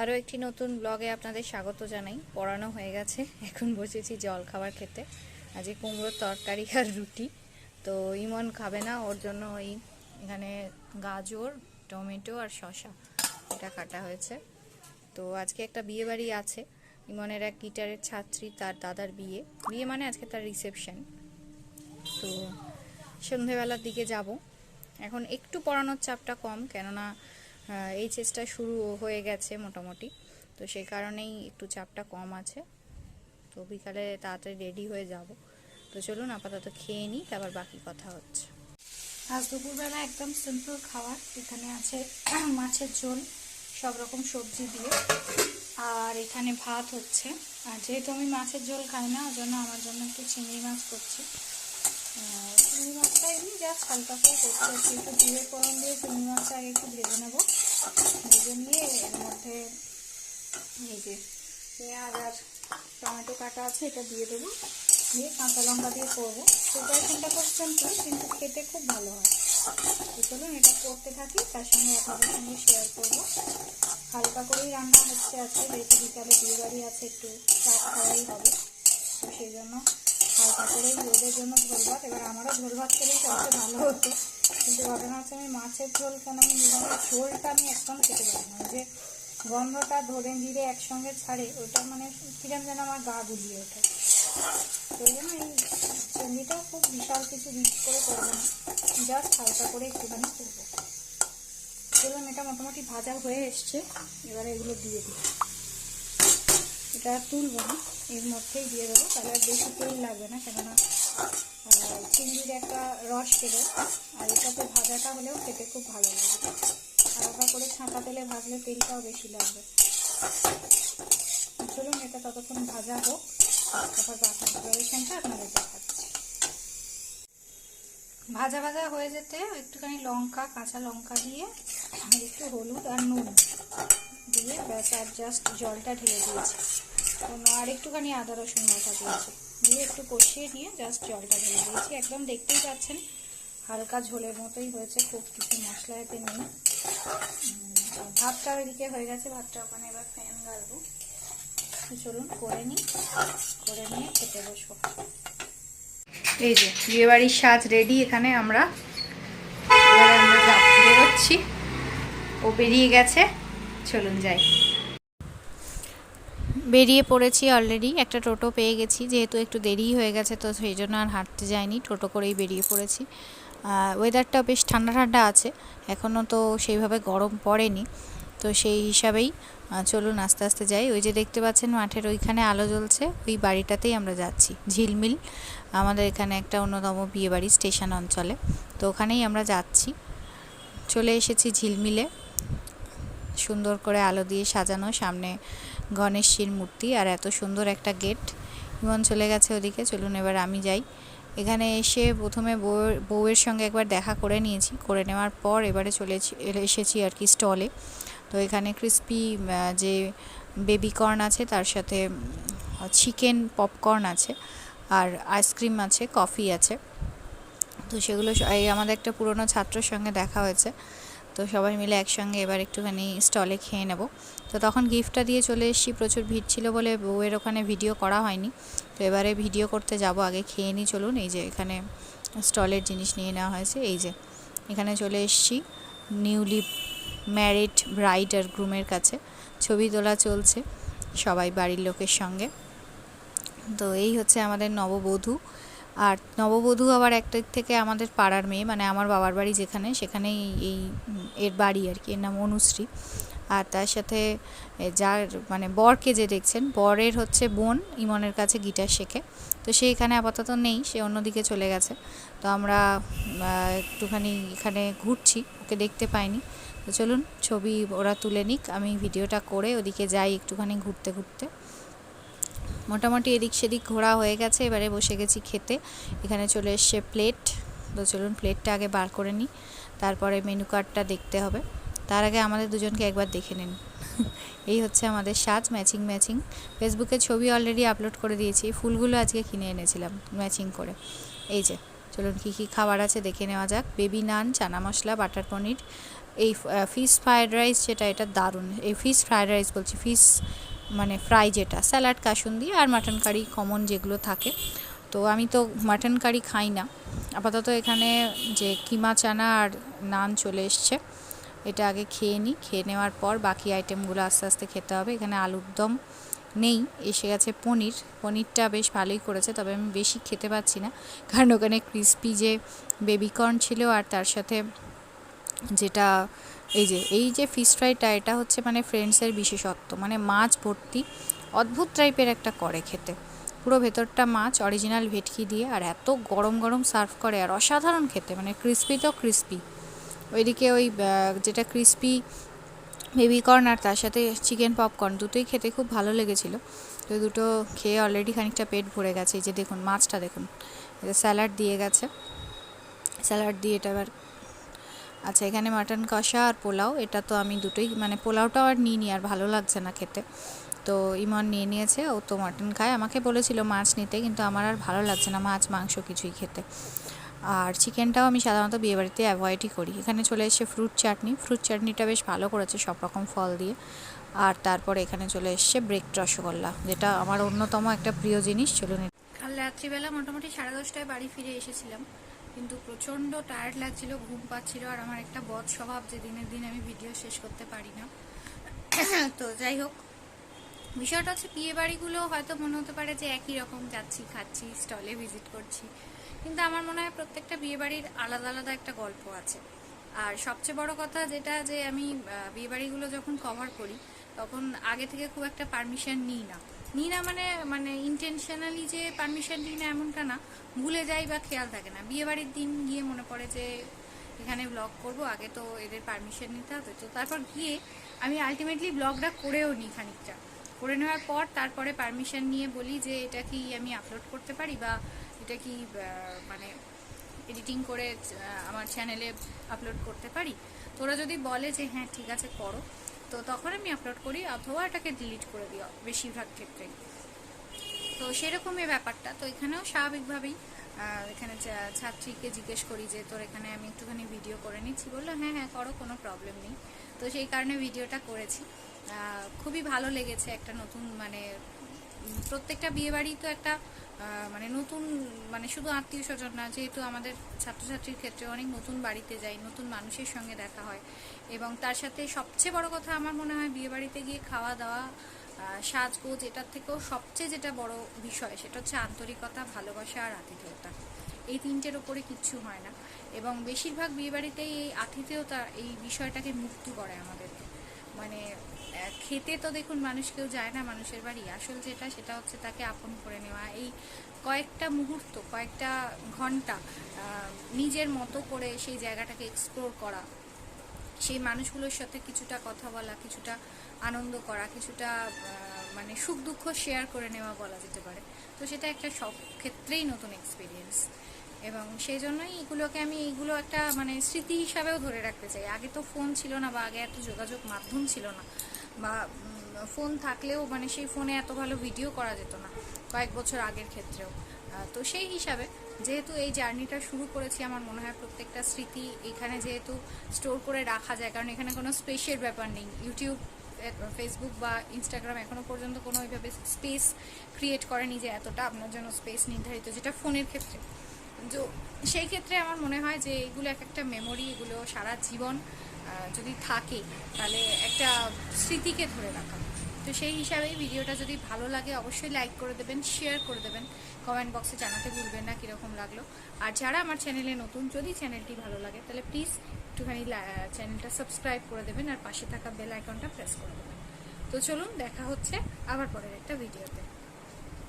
আরও একটি নতুন ব্লগে আপনাদের স্বাগত জানাই। পড়ানো হয়ে গেছে, এখন বসেছি জল খাবার খেতে। আজকে কুমড়োর তরকারি আর রুটি। তো ইমন খাবে না, ওর জন্য ওই এখানে গাজর, টমেটো আর শসা এটা কাটা হয়েছে। তো আজকে একটা বিয়ে বাড়ি আছে, ইমনের এক গিটারের ছাত্রী তার দাদার বিয়ে। বিয়ে মানে আজকে তার রিসেপশন তো সন্ধেবেলার দিকে যাব। এখন একটু পড়ানোর চাপটা কম, কেননা এইচএসটা শুরু হয়ে গেছে মোটামুটি, তো সেই কারণেই একটু চাপটা কম আছে। তো বিকালে তাড়াতাড়ি রেডি হয়ে যাব। তো চলুন আপাতত খেয়ে নিই, তারপর বাকি কথা হচ্ছে। আজ দুপুরবেলা একদম সিম্পল খাবার, এখানে আছে মাছের ঝোল, সব রকম সবজি দিয়ে। আর এখানে ভাত হচ্ছে। আর যেহেতু আমি মাছের ঝোল খাই না ওই জন্য আমার জন্য একটু চিংড়ি মাছ করছি। চিংড়ি মাছটা এমনি জাস্ট হালকা করে করতে হচ্ছে একটু জিরে ফোড়ন দিয়ে চিংড়ি মাছটা আগে একটু ভেজে নেব। ভেজে নিয়ে এর মধ্যে এই যে পেঁয়াজ আর টমেটো কাটা আছে, এটা দিয়ে দেবো। দিয়ে কাঁচা লঙ্কা দিয়ে করব। প্রিপারেশনটা খুব সিম্পল কিন্তু খেতে খুব ভালো হয়। তো চলুন এটা করতে থাকি, তার সঙ্গে আপনাদের সঙ্গে শেয়ার করব। হালকা করেই রান্না হচ্ছে আজকে, যেহেতু বিকালে বিয়ে বাড়ি আছে, একটু চাপ খাওয়াই হবে। তো সেই জন্য হালকা করেই রোদের জন্য ঝোল ভাত। এবার আমারও ঝোল ভাত খেলেই সবচেয়ে ভালো হতো কিন্তু ঘটনা হচ্ছে আমি মাছের ঝোল কেন আমি নিরামিষ ঝোলটা আমি একদম খেতে পারি না। যে গন্ধটা ধরে জিরে একসঙ্গে ছাড়ে ওটা মানে কিরম যেন আমার গা গুলিয়ে ওঠে। ওই জন্য এই চিংড়িটা খুব বিশাল কিছু রিচ করে করব না। জাস্ট হালকা করে একটুখানি করব। চলুন, এটা মোটামুটি ভাজা হয়ে এসছে। এবারে এগুলো দিয়ে দিই। এটা তুলবো না, এর মধ্যেই দিয়ে দেবো। তাহলে আর বেশি তেল লাগবে না, কেননা চিংড়ির একটা রস দেবে, আর এটাতে ভাজাটা হলেও খেতে খুব ভালো লাগবে হালকা করে ছাঁকা তেলে ভাজলে তেলটাও বেশি লাগবে। চলুন, এটা ততক্ষণ ভাজা হোক। তারপর আপনাদের দেখাচ্ছি। ভাজা ভাজা হয়ে যেতে একটুখানি লঙ্কা, কাঁচা লঙ্কা দিয়ে একটু হলুদ আর নুন দিয়ে ব্যাস, আর জাস্ট জলটা ঢেলে দিয়েছি। আর একটুখানি আদা রসুন বাটা দিয়েছি। দিয়ে একটু কষিয়ে নিয়ে জাস্ট জলটা ঢেলে দিয়েছি। একদম দেখতেই পাচ্ছেন হালকা ঝোলের মতোই হয়েছে খুব কিছু মশলা এতে নেই। ভাতটা ওইদিকে হয়ে গেছে ভাতটা ওখানে এবার ফ্যান গালবো তো চলুন করে নিই করে নিয়ে খেতে বসবো। এই যে বিয়ে বাড়ির সাজ রেডি এখানে আমরা আমরা বেরোচ্ছি। ও বেরিয়ে গেছে। চলুন যাই। বেরিয়ে পড়েছি অলরেডি একটা টোটো পেয়ে গেছি, যেহেতু একটু দেরি হয়ে গেছে, তো সেই জন্য আর হাঁটতে যাইনি। টোটো করেই বেরিয়ে পড়েছি। ওয়েদারটা বেশ ঠান্ডা ঠান্ডা আছে এখনও তো সেইভাবে গরম পড়েনি। তো সেই হিসাবেই চলুন আস্তে আস্তে যাই। ওই যে দেখতে পাচ্ছেন, মাঠের ওইখানে আলো জ্বলছে, ওই বাড়িটাতেই আমরা যাচ্ছি। ঝিলমিল, আমাদের এখানে একটা অন্যতম বিয়েবাড়ি স্টেশন অঞ্চলে। তো ওখানেই আমরা যাচ্ছি। চলে এসেছি ঝিলমিলে। সুন্দর করে আলো দিয়ে সাজানো, সামনে গণেশজির মূর্তি আর এত সুন্দর একটা গেট। ইমন চলে গেছে ওদিকে, চলুন এবার আমি যাই। এখানে এসে প্রথমে বউয়ের বউয়ের সঙ্গে একবার দেখা করে নিয়েছি। করে নেওয়ার পর এবারে চলে এসে- এলে- এসেছি আর কি স্টলে তো এখানে ক্রিস্পি যে বেবি কর্ন আছে, তার সাথে চিকেন পপকর্ন আছে আর আইসক্রিম আছে কফি আছে। তো সেগুলো এই আমাদের একটা পুরনো ছাত্রর সঙ্গে দেখা হয়েছে। তো সবাই মিলে একসঙ্গে এবার একটুখানি স্টলে খেয়ে নেব। তো তখন গিফটটা দিয়ে চলে এসেছি, প্রচুর ভিড় ছিল বলে বউয়ের ওখানে ভিডিও করা হয়নি। তো এবারে ভিডিও করতে যাব, আগে খেয়ে নিই, চলুন এই যে এখানে স্টলের জিনিস নিয়ে নেওয়া হয়েছে, এই যে এখানে চলে এসেছি নিউলি ম্যারিড ব্রাইড আর গ্রুমের কাছে। ছবি তোলা চলছে সবাই বাড়ির লোকের সঙ্গে। তো এই হচ্ছে আমাদের নববধূ। আর নববধূ আবার এক দিক থেকে আমাদের পাড়ার মেয়ে মানে আমার বাবার বাড়ি যেখানে, সেখানেই এই, এর বাড়ি আর কি, এর নাম অনুশ্রী। আর তার সাথে যার মানে বরকে যে দেখছেন, বরের হচ্ছে বোন, ইমনের কাছে গিটার শেখে। তো সে এখানে আপাতত নেই, সে অন্যদিকে চলে গেছে। তো আমরা একটুখানি এখানে ঘুরছি, ওকে দেখতে পাইনি। তো চলুন, ছবি ওরা তুলে নিক, আমি ভিডিওটা করে ওদিকে যাই একটুখানি ঘুরতে ঘুরতে। মোটামুটি এদিক সেদিক ঘোরা হয়ে গেছে, এবারে বসে গেছি খেতে। এখানে চলে এসছে প্লেট তো চলুন প্লেটটা আগে বার করে নিই, তারপরে মেনু কার্ডটা দেখতে হবে। তার আগে আমাদের দুজনকে একবার দেখে নিন। এই হচ্ছে আমাদের সাজ ম্যাচিং ম্যাচিং ফেসবুকে ছবি অলরেডি আপলোড করে দিয়েছি, ফুলগুলো আজকে কিনে এনেছিলাম ম্যাচিং করে। এই যে, চলুন কী কী খাবার আছে দেখে নেওয়া যাক। বেবি নান চানা মশলা বাটার পনির, এই ফিশ ফ্রায়েড রাইস যেটা এটা দারুণ। এই ফিশ ফ্রায়েড রাইস বলছি ফিশ মানে ফ্রাই যেটা, স্যালাড কাসুন্দি আর মাটন কারি কমন যেগুলো থাকে। তো আমি তো মাটন কারি খাই না। আপাতত এখানে যে কিমা চানা আর নান চলে এসছে, এটা আগে খেয়ে নিই। খেয়ে নেওয়ার পর বাকি আইটেমগুলো আস্তে আস্তে খেতে হবে। এখানে আলুর দম নেই, এসে গেছে পনির। পনিরটা বেশ ভালোই করেছে, তবে আমি বেশি খেতে পাচ্ছি না। কারণ ওখানে ক্রিস্পি যে বেবিকর্ন ছিল আর তার সাথে যেটা এই যে এই যে ফিশ ফ্রাইটা এটা হচ্ছে মানে ফ্রেন্ডসের বিশেষত্ব। মানে মাছ ভর্তি, অদ্ভুত টাইপের একটা করে খেতে। পুরো ভেতরটা মাছ অরিজিনাল ভেটকি দিয়ে, আর এত গরম গরম সার্ভ করে, আর অসাধারণ খেতে। মানে ক্রিস্পি তো ক্রিস্পি ওইদিকে ওই যেটা ক্রিস্পি বেবিকর্ন আর তার সাথে চিকেন পপকর্ন দুটোই খেতে খুব ভালো লেগেছিলো। তো দুটো খেয়ে অলরেডি খানিকটা পেট ভরে গেছে। এই যে দেখুন, মাছটা দেখুন। স্যালাড দিয়ে গেছে। স্যালাড দিয়ে এটা এবার আচ্ছা এখানে মাটন কষা আর পোলাও, এটা তো আমি দুটোই মানে পোলাওটাও আর নিই নি আর ভালো লাগছে না খেতে। তো ইমন নিয়ে নিয়েছে, ও তো মাটন খায়। আমাকে বলেছিল মাছ নিতে, কিন্তু আমার আর ভালো লাগছে না মাছ, মাংস কিছুই খেতে। আর চিকেনটাও আমি সাধারণত বিয়েবাড়িতে অ্যাভয়েডই করি। এখানে চলে এসেছে ফ্রুট চাটনি ফ্রুট চাটনিটা বেশ ভালো করেছে, সব রকম ফল দিয়ে। আর তারপর এখানে চলে এসছে ব্রেক রসগোল্লা, যেটা আমার অন্যতম একটা প্রিয় জিনিস, চলুন কাল রাত্রিবেলা মোটামুটি সাড়ে দশটায় বাড়ি ফিরে এসেছিলাম। কিন্তু প্রচণ্ড টায়ার্ড লাগছিল, ঘুম পাচ্ছিল আর আমার একটা বদ স্বভাব যে দিনের দিন আমি ভিডিও শেষ করতে পারি না। তো যাই হোক, বিষয়টা হচ্ছে বিয়ে বাড়িগুলো হয়তো মনে হতে পারে যে একই রকম, যাচ্ছি, খাচ্ছি স্টলে ভিজিট করছি। কিন্তু আমার মনে হয় প্রত্যেকটা বিয়ে বাড়ির আলাদা আলাদা একটা গল্প আছে। আর সবচেয়ে বড় কথা যেটা যে আমি বিয়ে বাড়িগুলো যখন কভার করি, তখন আগে থেকে খুব একটা পারমিশন নিই না। নিই না মানে মানে ইন্টেনশনালি যে পারমিশন নিই না এমনটা না, ভুলে যাই বা খেয়াল থাকে না। বিয়ে বাড়ির দিন গিয়ে মনে পড়ে যে এখানে ব্লগ করব, আগে তো এদের পারমিশন নিতে হবে। তো তারপর গিয়ে আমি আলটিমেটলি ব্লগটা করেও নিই খানিকটা। করে নেওয়ার পর তারপরে পারমিশন নিয়ে বলি যে এটা কি আমি আপলোড করতে পারি বা এটা কি মানে এডিটিং করে আমার চ্যানেলে আপলোড করতে পারি। তোরা যদি বলে যে হ্যাঁ ঠিক আছে, করো। তো তখন আমি আপলোড করি, অথবা এটাকে ডিলিট করে দিও বেশিরভাগ ক্ষেত্রে। তো সেরকমই ব্যাপারটা। তো এখানেও স্বাভাবিকভাবেই এখানে ছাত্রীকে জিজ্ঞেস করি যে, তোর এখানে আমি একটুখানি ভিডিও করে নিচ্ছি? বলল হ্যাঁ হ্যাঁ করো, কোনো প্রবলেম নেই। তো সেই কারণে ভিডিওটা করেছি। খুবই ভালো লেগেছে একটা নতুন মানে প্রত্যেকটা বিয়েবাড়ি তো একটা মানে নতুন মানে শুধু আত্মীয় স্বজন না, যেহেতু আমাদের ছাত্রছাত্রীর ক্ষেত্রে অনেক নতুন বাড়িতে যাই, নতুন মানুষের সঙ্গে দেখা হয়। এবং তার সাথে সবচেয়ে বড় কথা আমার মনে হয় বিয়েবাড়িতে গিয়ে খাওয়া দাওয়া সাজগোজ, এটার থেকেও সবচেয়ে যেটা বড় বিষয়, সেটা হচ্ছে আন্তরিকতা, ভালোবাসা আর আতিথেয়তা। এই তিনটের ওপরে কিচ্ছু হয় না। এবং বেশিরভাগ বিয়েবাড়িতেই এই আতিথেয়তা, এই বিষয়টাকে মুক্ত করে আমাদেরকে। মানে খেতে তো দেখুন মানুষ কেউ যায় না মানুষের বাড়ি। আসল যেটা, সেটা হচ্ছে তাকে আপন করে নেওয়া। এই কয়েকটা মুহূর্ত, কয়েকটা ঘণ্টা নিজের মতো করে সেই জায়গাটাকে এক্সপ্লোর করা, সেই মানুষগুলোর সাথে কিছুটা কথা বলা, কিছুটা আনন্দ করা, কিছুটা মানে সুখ দুঃখ শেয়ার করে নেওয়া বলা যেতে পারে। তো সেটা একটা সব ক্ষেত্রেই নতুন এক্সপিরিয়েন্স এবং সেই জন্যই এগুলোকে আমি এইগুলো একটা মানে স্মৃতি হিসাবেও ধরে রাখতে চাই। আগে তো ফোন ছিল না বা আগে এত যোগাযোগ মাধ্যম ছিল না বা ফোন থাকলেও মানে সেই ফোনে এত ভালো ভিডিও করা যেত না কয়েক বছর আগের ক্ষেত্রেও। তো সেই হিসাবে যেহেতু এই জার্নিটা শুরু করেছি, আমার মনে হয় প্রত্যেকটা স্মৃতি এখানে যেহেতু স্টোর করে রাখা যায়, কারণ এখানে কোনো স্পেসের ব্যাপার নেই। ইউটিউব ফেসবুক বা ইনস্টাগ্রাম এখনও পর্যন্ত কোনো ওইভাবে স্পেস ক্রিয়েট করেনি যে এতটা আপনার জন্য স্পেস নির্ধারিত, যেটা ফোনের ক্ষেত্রে। সেই ক্ষেত্রে আমার মনে হয় যে এগুলো এক একটা মেমোরি এগুলো সারা জীবন যদি থাকে, তাহলে একটা স্মৃতিকে ধরে রাখা। তো সেই হিসাবেই ভিডিওটা যদি ভালো লাগে, অবশ্যই লাইক করে দেবেন শেয়ার করে দেবেন কমেন্ট বক্সে জানাতে ভুলবেন না কীরকম লাগল। আর যারা আমার চ্যানেলে নতুন, যদি চ্যানেলটি ভালো লাগে, তাহলে প্লিজ একটুখানি চ্যানেলটা সাবস্ক্রাইব করে দেবেন আর পাশে থাকা বেল আইকনটা প্রেস করে দেবেন। তো চলুন, দেখা হচ্ছে আবার পরের একটা ভিডিওতে